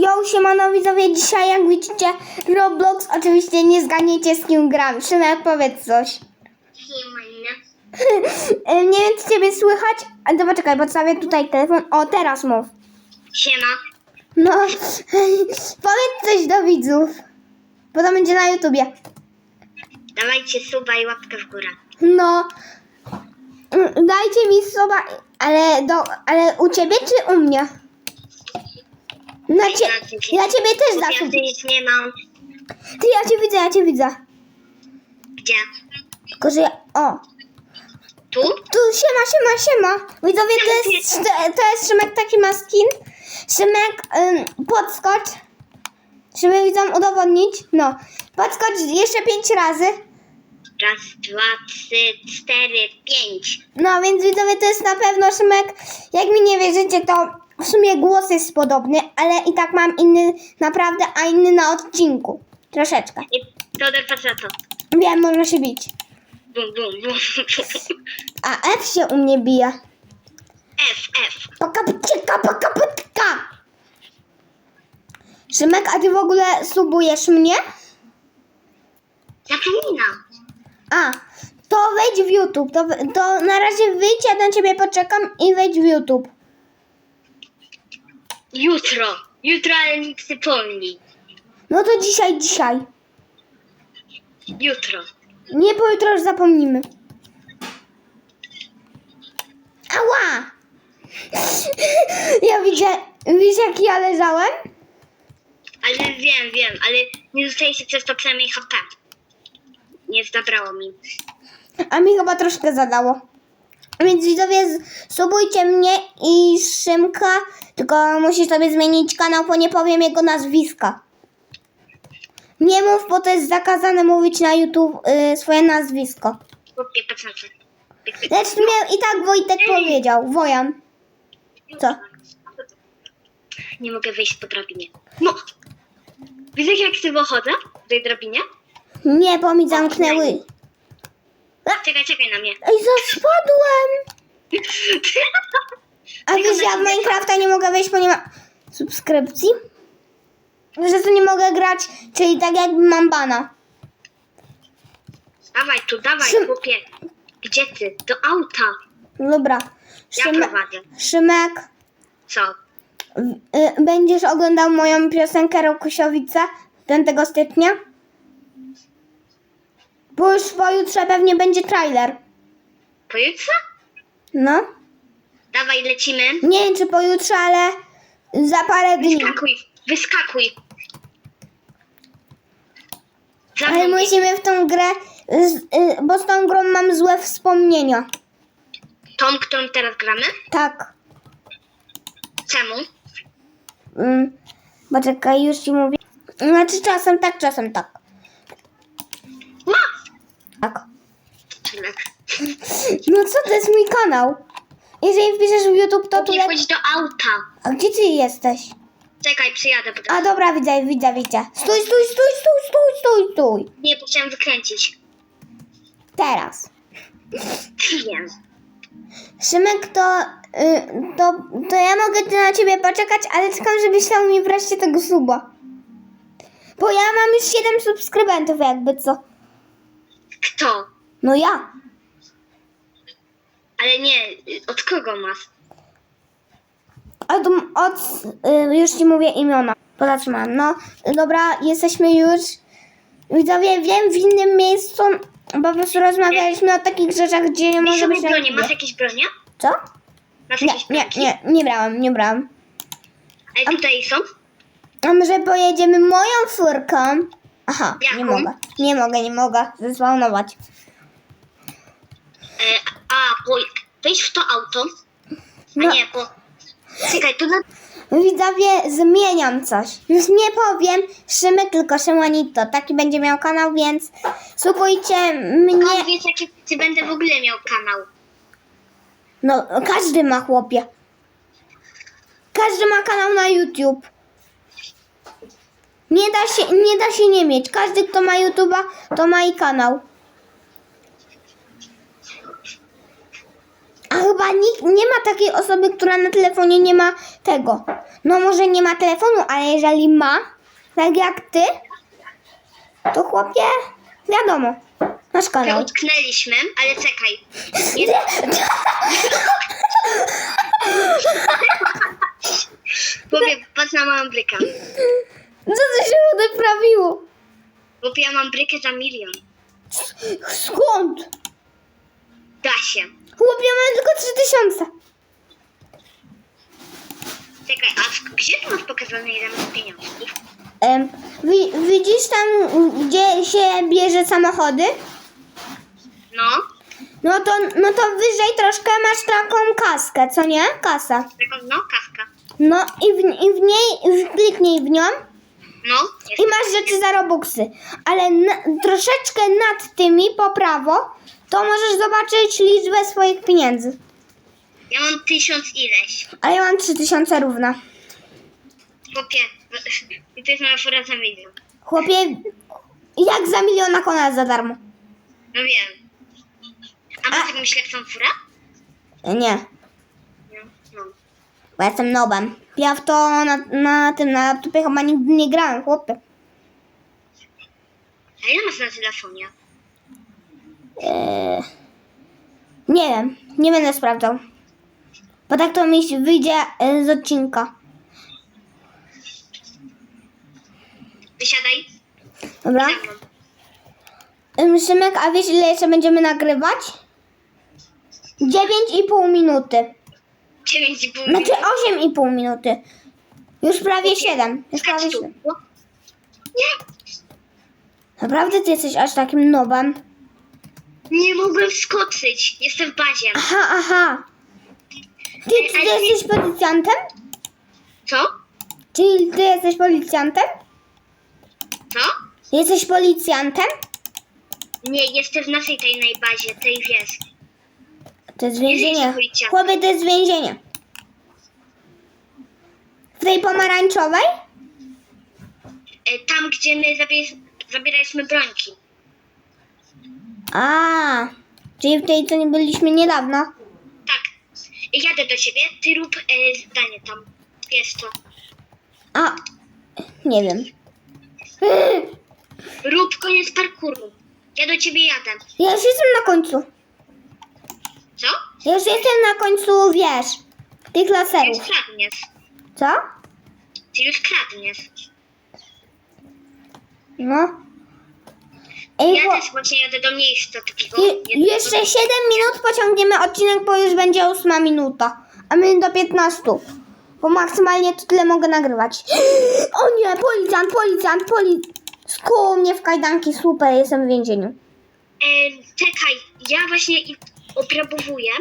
Jo, siemano widzowie, dzisiaj jak widzicie Roblox, oczywiście nie zgadniecie z kim gram. Szymek, powiedz coś. E, nie wiem, czy ciebie słychać, ale to poczekaj, podstawię tutaj telefon. O, teraz mów. Siema. No, powiedz coś do widzów, bo to będzie na YouTubie. Dawajcie suba i łapkę w górę. No, Mm, dajcie mi słowa, ale, do, ale u ciebie czy u mnie? Na cie, ja ciebie też zawsze... ja nie mam. Ty, ja cię widzę, ja cię widzę. Gdzie? Tylko, że ja... O, Tu? tu siema, siema, siema. Widzowie, to jest, to jest Szymek, taki ma skin. Szymek, ym, podskocz. Żeby widzom udowodnić. No, podskocz jeszcze pięć razy. Raz, dwa, trzy, cztery, pięć. No, więc widzowie, to jest na pewno Szymek. Jak mi nie wierzycie, to w sumie głos jest podobny, ale i tak mam inny naprawdę, a inny na odcinku. Troszeczkę. I Todor patrz na to. Wiem, można się bić. Bum, bum, bum. A F się u mnie bije. F, F. Paka, pcika, paka, pcika. Szymek, a ty w ogóle subujesz mnie? Zapominam. A, to wejdź w YouTube. To, to na razie wyjdź, ja na ciebie poczekam i wejdź w YouTube. Jutro. Jutro, ale mi przypomnij. No to dzisiaj, dzisiaj. Jutro. Nie, bo jutro już zapomnimy. Ała! Ja widzę, widzisz jak ja leżałem? Ale wiem, wiem, ale nie dostajecie przez to przynajmniej HP. Nie zabrało mi. A mi chyba troszkę zadało. Więc widzowie, subujcie mnie i Szymka, tylko musisz sobie zmienić kanał, bo nie powiem jego nazwiska. Nie mów, bo to jest zakazane mówić na YouTube y, swoje nazwisko. Lecz mnie i tak Wojtek powiedział, Wojan. Co? Nie mogę wejść po drabinie. No! Widzisz jak sobie chodzę w tej drabinie? Nie, bo mi zamknęły. Czekaj, czekaj na mnie. Ej, co spadłem? A wiesz, ja w Minecrafta nie mogę wejść, bo nie ma subskrypcji? Że tu nie mogę grać, czyli tak jakby mam bana. Dawaj tu, dawaj, Szym- chłopie. Gdzie ty? Do auta. Dobra. Ja Szymek, prowadzę. Szymek Co? y, będziesz oglądał moją piosenkę Rokusiowice 5 stycznia? Bo już pojutrze pewnie będzie trailer. Pojutrze? No. Dawaj, lecimy. Nie wiem, czy pojutrze, ale za parę dni. Wyskakuj, wyskakuj. Za Ale mną musimy w tą grę, z, y, bo z tą grą mam złe wspomnienia. Tą, którą teraz gramy? Tak. Czemu? Mm, poczekaj, już ci mówię. Znaczy czasem tak, czasem tak. No! Tak. No co, to jest mój kanał. Jeżeli wpiszesz w YouTube, to tu Nie wchodź do auta. A gdzie ty jesteś? Czekaj, przyjadę. Bo A dobra, widzę, widzę, widzę. Stój, stój, stój, stój, stój, stój, stój. Nie, bo chciałem wykręcić. Teraz. Wiem. Szymek, to, y, to, to ja mogę tu na ciebie poczekać, ale czekam, żebyś dał mi wreszcie tego suba. Bo ja mam już 7 subskrybentów, jakby co. Kto? No ja. Ale nie, od kogo masz? Od, od y, już ci mówię imiona. Pozatrzymam. No, dobra, jesteśmy już. Widzowie, wiem w innym miejscu, bo po prostu rozmawialiśmy o takich rzeczach, gdzie nie Masz może być YouTubie. masz jakieś bronie? Co? Masz Nie, jakieś nie, broni? nie, nie brałam, nie brałam. Ale tutaj są? A może pojedziemy moją furką? Aha, nie Jaką? mogę. Nie mogę, nie mogę zespawnować. E, a, bo wejdź w to auto. A No. nie, bo... Czekaj, tu na... Widzowie, zmieniam coś. Już nie powiem Szymek, tylko Szymonito. Taki będzie miał kanał, więc subujcie mnie. Nie. wiesz, jaki ty będę w ogóle miał kanał. No, każdy ma chłopie. Każdy ma kanał na YouTube. Nie da się nie, da się nie mieć. Każdy, kto ma YouTube'a, to ma i kanał. A chyba nikt, nie ma takiej osoby, która na telefonie nie ma tego. No może nie ma telefonu, ale jeżeli ma, tak jak ty, to chłopie, wiadomo, masz To kanał. utknęliśmy, ale czekaj. Nie, Chłopie, patrz na moją brykę. Co to się odeprawiło? Chłopie, ja mam brykę za milion. Skąd? Da się. Chłopie, mamy tylko 3000. Czekaj, a gdzie tu masz pokazane ile masz pieniążków? Em, wi, widzisz tam, gdzie się bierze samochody? No, No to, no to wyżej troszkę masz taką kaskę, co nie? Kasa. taką, no, kaska. No i w, i w niej, w- kliknij w nią No, i masz rzeczy za robuxy. Ale na, troszeczkę nad tymi po prawo, to możesz zobaczyć liczbę swoich pieniędzy. Ja mam tysiąc ileś. A ja mam 3000 równa. Chłopie, to jest moja fura za milion. Chłopie, jak za miliona kona za darmo? No wiem. A masz jakąś lepszą furę? Nie. Bo jestem nobem. Ja w to na, na tym, na laptopie chyba nigdy nie grałem, chłopie. A ile masz na telefonie? Eee, nie wiem, nie będę sprawdzał. Bo tak to mi wyjdzie e, z odcinka. Wysiadaj. Dobra? Em, Szymek, a wiesz ile jeszcze będziemy nagrywać? 9,5 minuty. 9,5 Znaczy 8,5 minuty. Już prawie 7. Już prawie Skacz tu. 7. Nie, Naprawdę ty jesteś aż takim nobem? nie mogłem wskoczyć. Jestem w bazie. Aha, aha. Ty, ty, ty jesteś policjantem? Co? Czyli ty jesteś policjantem? Co? Jesteś policjantem? Nie, jestem w naszej tajnej bazie, tej wiesz. To jest jesteś policjantem. Chłopie, to jest więzienie. W tej pomarańczowej? E, Tam, gdzie my zabie- zabieraliśmy brońki. A, czyli w tej, co nie byliśmy niedawno. Tak. Jadę do ciebie, ty rób e, zdanie tam. Wiesz co? A, nie wiem. Rób koniec parkouru. Ja do ciebie jadę. Ja już jestem na końcu. Co? Już jestem na końcu, wiesz, tych Ty już laserów. kradniesz. Co? Ty już kradniesz. No. Ej, Ja bo też właśnie jadę do miejsca takiego. je, jednego- jeszcze 7 minut pociągniemy odcinek, bo już będzie 8 minuta. A my do 15. Bo maksymalnie to tyle mogę nagrywać. O nie, policjant, policjant, policjant. Skuł mnie w kajdanki, super, jestem w więzieniu. E, czekaj, ja właśnie obrabowuję.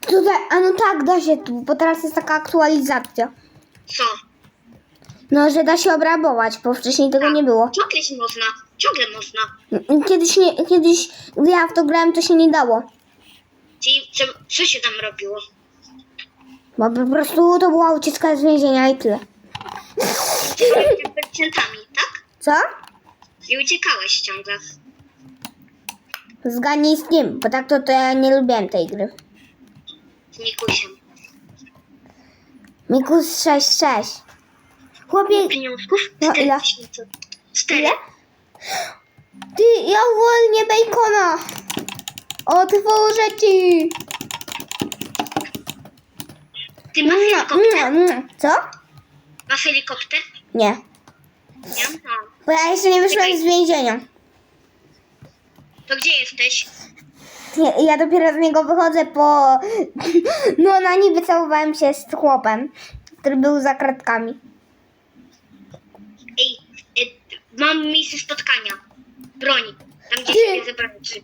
Tutaj, a no tak, da się tu, bo teraz jest taka aktualizacja. Co? No, że da się obrabować, bo wcześniej tego nie było. Ciągle się można. Ciągle można. Kiedyś, nie, kiedyś, gdy ja w to grałem, to się nie dało. Czyli co, co się tam robiło? Bo po prostu to była ucieczka z więzienia i tyle. Z policjantami, tak? Co? I uciekałeś ciągle. Zgadnij z kim, bo tak to, to ja nie lubiłem tej gry. Z Nikusiem. Mikus 66. Chłopie, Pieniążków? No, ile? Cztery. ile? Ty, ja uwolnię bacona. Otworzę ci. Ty masz helikopter? mm, mm. Co? Masz helikopter? Nie, Ja mam. bo ja jeszcze nie wyszłem z więzienia. To gdzie jesteś? Ja, ja dopiero z niego wychodzę po... No na niby całowałem się z chłopem, który był za kratkami. Ej, e, mam miejsce spotkania. Broń. Tam gdzie Ty. zebrać.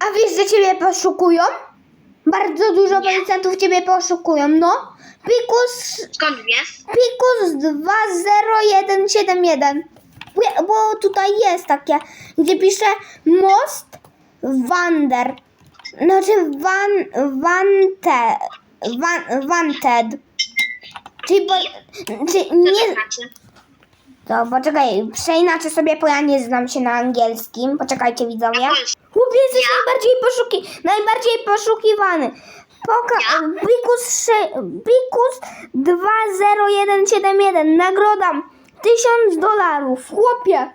A wiesz, że ciebie poszukują? Bardzo dużo Nie. policjantów ciebie poszukują, no. Pikus, Skąd wiesz? Pikus 20171. Bo, bo tutaj jest takie, gdzie pisze most Wander. Znaczy van, vante, van, wanted. Czyli, bo, czyli Co to nie, znaczy? To poczekaj, przeinaczę sobie, bo ja nie znam się na angielskim. Poczekajcie widzowie. Chłopie, jesteś Ja? najbardziej, poszuki, najbardziej poszukiwany. Poka-? Bikus, sze- Bikus 20171. Nagroda 1000 dolarów. Chłopie.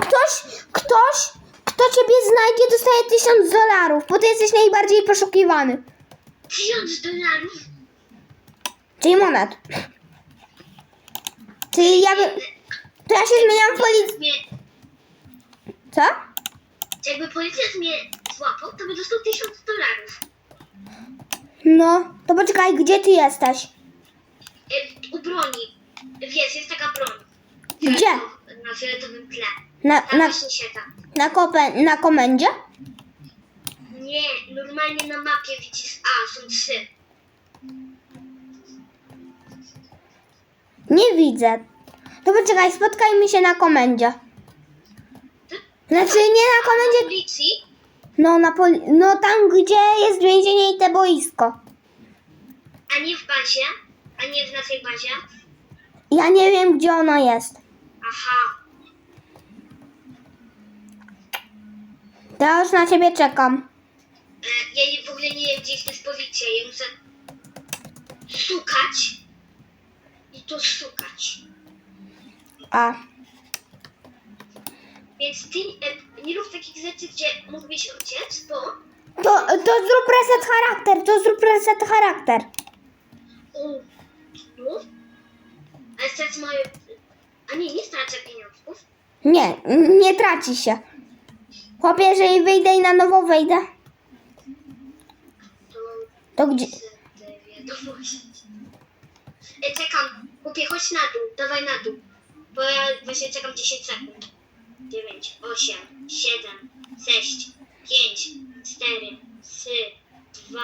Ktoś, ktoś, kto ciebie znajdzie, dostaje 1000 dolarów, bo ty jesteś najbardziej poszukiwany. Tysiąc dolarów? Czyli monet. Czyli ja bym... To ja się zmieniam w policji... Mnie, Co? jakby policjant mnie złapał, to by dostał tysiąc dolarów. No, to poczekaj, gdzie ty jesteś? E, u broni. Wiesz, jest taka broń. Gdzie? Na fioletowym tle. Na, Tam na, właśnie się tam. Na, kopę, na komendzie? Nie, normalnie na mapie widzisz, a są trzy. Nie widzę. To poczekaj, spotkajmy się na komendzie. Znaczy nie na komendzie, Policji? no, na poli- no tam gdzie jest więzienie i te boisko. A nie w bazie? A nie w naszej bazie? Ja nie wiem gdzie ono jest. Aha. Ja już na ciebie czekam. E, ja nie, w ogóle nie wiem, gdzie jest policja. Ja muszę szukać. I to szukać. A, Więc ty e, nie rób takich rzeczy, gdzie mógłbyś uciec, bo... to, to zrób reset charakter, to zrób reset charakter. O, no. Ale stracę moje... A nie, nie stracę pieniążków. Nie, nie traci się. Chłopie, jeżeli wyjdę i na nowo wejdę, To... gdzie... Te wiadomości. E, czekam. Chłopie, chodź na dół. Dawaj na dół. Bo ja właśnie czekam 10 sekund. 9, 8, 7, 6, 5, 4, 3, 2.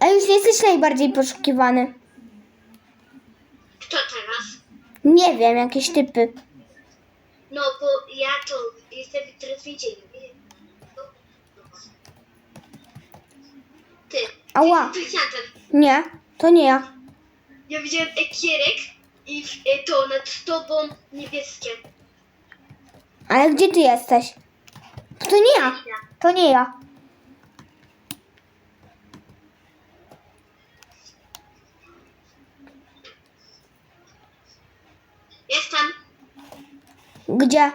A już nie jesteś najbardziej poszukiwany. Kto teraz? Nie wiem, jakieś typy. No, bo ja to jestem teraz w więzieniu. Ty. Ała. Policjantem. Nie, to nie ja. Ja widziałem ekierek i e, to nad tobą niebieskie. Ale gdzie ty jesteś? To nie ja. To nie ja. Jestem. Gdzie?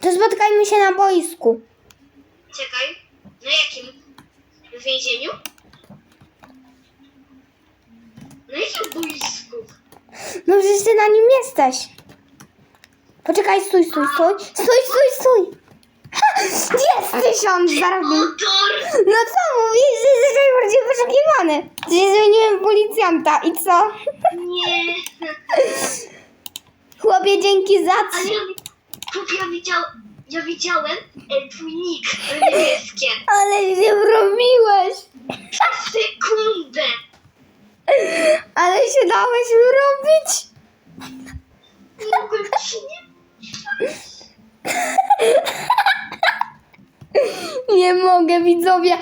To spotkajmy się na boisku. Czekaj. Na jakim? W więzieniu? Na jakim boisku? No przecież ty na nim jesteś. Poczekaj, stój, stój, stój. Stój, stój, stój. Ha, Jest tysiąc zarobił. Motor! No co mówisz, że jesteś najbardziej poszukiwany? Że się zmieniłem w policjanta i co? Nie. Chłopie, dzięki za Ale co? ja, ja, widział, ja widziałem e, twój nick e, niebieskie. Ale się wrobiłeś. Sekundę. Ale się dałeś ci nie... Nie mogę, widzowie.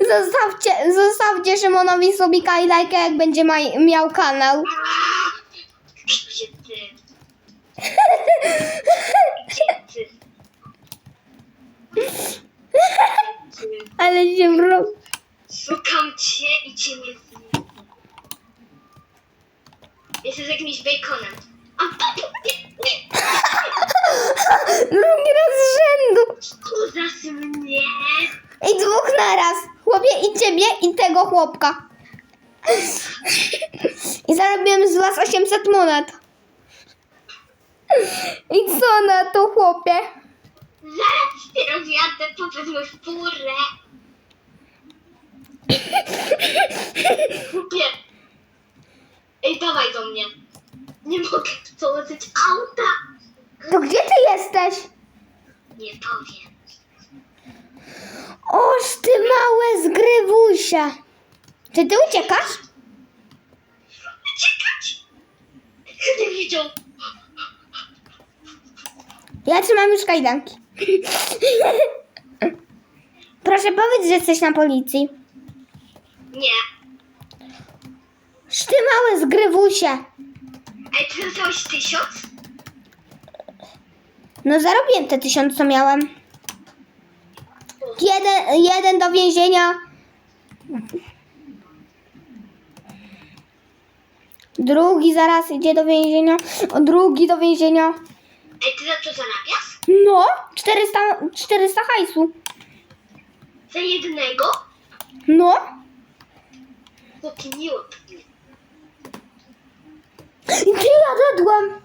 Zostawcie, zostawcie Szymonowi subika i lajka, jak będzie maj, miał kanał. Gdzie ty? Gdzie ty? Ty. Ale się wrobił. Szukam cię i cię nie widzę. Jesteś jakimś baconem. A papu, nie, nie, Drugi raz z rzędu. kuzasz mnie. I dwóch naraz. Chłopie i ciebie, i tego chłopka. I zarobiłem z was 800 monet. I co na to, chłopie? Zaraz cię rozjadę poprzez furę. Kupię. Ej, dawaj do mnie. Nie mogę założyć auta. To gdzie ty jesteś? Nie powiem. Oż ty małe zgrywusie. Czy ty uciekasz? Uciekać! Nie widział. Ja trzymam już kajdanki. Proszę powiedz, że jesteś na policji. Nie. Oż ty małe zgrywusie. Ej, ty dostałeś tysiąc? No zarobiłem te tysiąc, co miałem. Jeden, jeden do więzienia. Drugi zaraz idzie do więzienia. O, drugi do więzienia. Ej, ty za to zarabiasz? No, 400, 400 hajsu. Za jednego? No. Chłopie, nie łap mnie. I ty ja dedłem.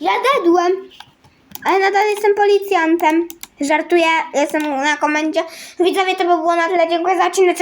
Ja dedłem. Ale nadal jestem policjantem. Żartuję, jestem na komendzie. Widzowie, to by było na tyle. Dziękuję za odcinek.